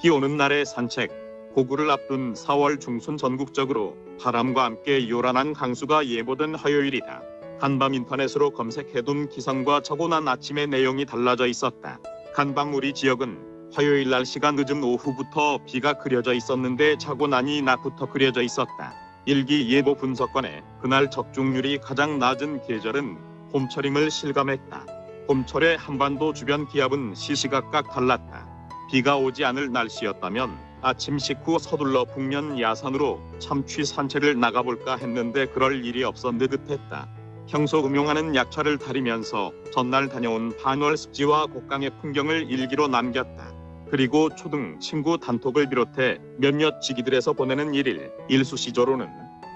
비 오는 날의 산책. 고구를 앞둔 4월 중순 전국적으로 바람과 함께 요란한 강수가 예보된 화요일이다. 간밤 인터넷으로 검색해둔 기상과 저고난 아침의 내용이 달라져 있었다. 간밤 우리 지역은 화요일 날씨가 늦은 오후부터 비가 그려져 있었는데 자고 나니 낮부터 그려져 있었다. 일기 예보 분석관에 그날 적중률이 가장 낮은 계절은 봄철임을 실감했다. 봄철의 한반도 주변 기압은 시시각각 달랐다. 비가 오지 않을 날씨였다면 아침 식후 서둘러 북면 야산으로 참취 산책을 나가볼까 했는데 그럴 일이 없어 느긋했다. 평소 음용하는 약차를 다리면서 전날 다녀온 반월 습지와 곡강의 풍경을 일기로 남겼다. 그리고 초등 친구 단톡을 비롯해 몇몇 지기들에서 보내는 일일 일수시조로는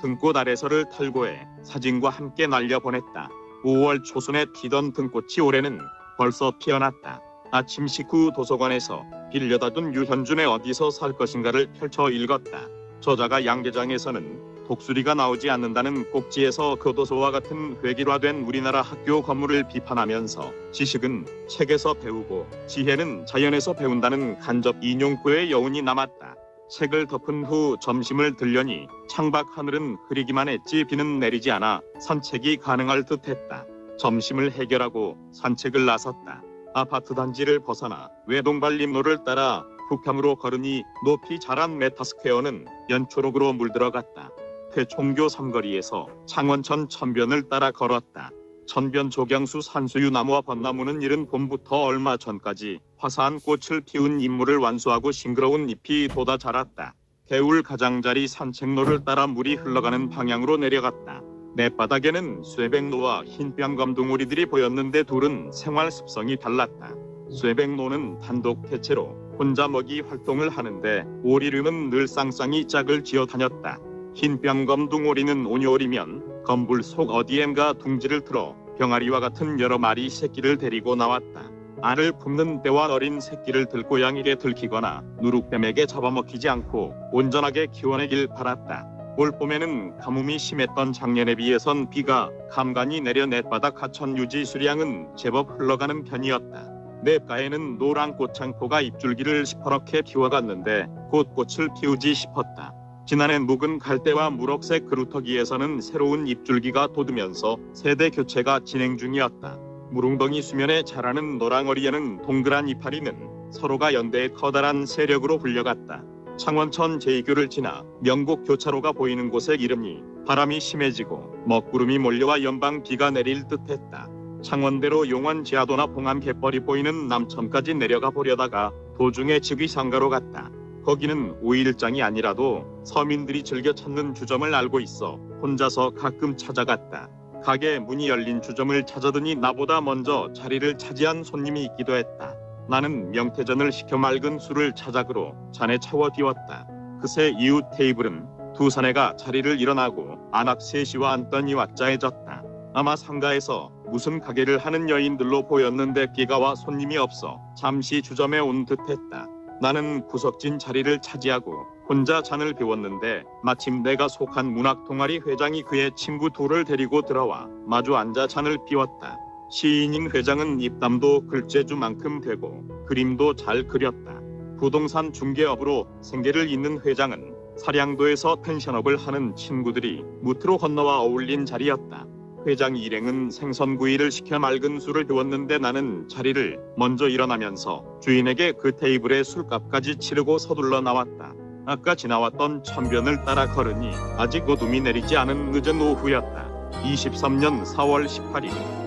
등꽃 아래서를 털고해 사진과 함께 날려보냈다. 5월 초순에 피던 등꽃이 올해는 벌써 피어났다. 아침 식후 도서관에서 빌려다둔 유현준의 어디서 살 것인가를 펼쳐 읽었다. 저자가 양계장에서는 독수리가 나오지 않는다는 꼭지에서 교도소와 같은 회기화된 우리나라 학교 건물을 비판하면서 지식은 책에서 배우고 지혜는 자연에서 배운다는 간접 인용구의 여운이 남았다. 책을 덮은 후 점심을 들려니 창밖 하늘은 흐리기만 했지 비는 내리지 않아 산책이 가능할 듯했다. 점심을 해결하고 산책을 나섰다. 아파트 단지를 벗어나 외동발림로를 따라 북향으로 걸으니 높이 자란 메타스퀘어는 연초록으로 물들어갔다. 태총교 삼거리에서 창원천 천변을 따라 걸었다. 천변 조경수 산수유 나무와 벚나무는 이른 봄부터 얼마 전까지 화사한 꽃을 피운 인물을 완수하고 싱그러운 잎이 돋아 자랐다. 개울 가장자리 산책로를 따라 물이 흘러가는 방향으로 내려갔다. 냇바닥에는 쇠백로와 흰뺨 검둥오리들이 보였는데 둘은 생활 습성이 달랐다. 쇠백로는 단독 개체로 혼자 먹이 활동을 하는데 오리류는 늘 쌍쌍이 짝을 지어 다녔다. 흰뺨 검둥오리는 온요리면 검불 속 어디엔가 둥지를 틀어 병아리와 같은 여러 마리 새끼를 데리고 나왔다. 알을 품는 때와 어린 새끼를 들고양이에 들키거나 누룩뱀에게 잡아먹히지 않고 온전하게 키워내길 바랐다. 올 봄에는 가뭄이 심했던 작년에 비해선 비가 간간히 내려 냇바닥 하천 유지 수량은 제법 흘러가는 편이었다. 냇가에는 노란 꽃창포가 잎줄기를 시퍼렇게 피워갔는데 곧 꽃을 피우지 싶었다. 지난해 묵은 갈대와 무럭색 그루터기에서는 새로운 잎줄기가 돋으면서 세대 교체가 진행 중이었다. 무릉덩이 수면에 자라는 노랑어리에는 동그란 이파리는 서로가 연대의 커다란 세력으로 불려갔다. 창원천 제2교를 지나 명곡 교차로가 보이는 곳에 이름이 바람이 심해지고 먹구름이 몰려와 연방 비가 내릴 듯했다. 창원대로 용원 지하도나 봉암 갯벌이 보이는 남천까지 내려가 보려다가 도중에 즉위상가로 갔다. 거기는 5일장이 아니라도 서민들이 즐겨 찾는 주점을 알고 있어 혼자서 가끔 찾아갔다. 가게 문이 열린 주점을 찾아드니 나보다 먼저 자리를 차지한 손님이 있기도 했다. 나는 명태전을 시켜 맑은 술을 차작으로 잔에 채워띄웠다. 그새 이웃 테이블은 두 사내가 자리를 일어나고 안악 셋이와 앉더니 왁자해졌다. 아마 상가에서 무슨 가게를 하는 여인들로 보였는데 끼가 와 손님이 없어 잠시 주점에 온 듯했다. 나는 구석진 자리를 차지하고 혼자 잔을 비웠는데 마침 내가 속한 문학 동아리 회장이 그의 친구 둘을 데리고 들어와 마주 앉아 잔을 비웠다. 시인인 회장은 입담도 글재주만큼 되고 그림도 잘 그렸다. 부동산 중개업으로 생계를 잇는 회장은 사량도에서 펜션업을 하는 친구들이 무트로 건너와 어울린 자리였다. 회장 일행은 생선구이를 시켜 맑은 술을 비웠는데 나는 자리를 먼저 일어나면서 주인에게 그 테이블에 술값까지 치르고 서둘러 나왔다. 아까 지나왔던 천변을 따라 걸으니 아직 어둠이 내리지 않은 늦은 오후였다. 23년 4월 18일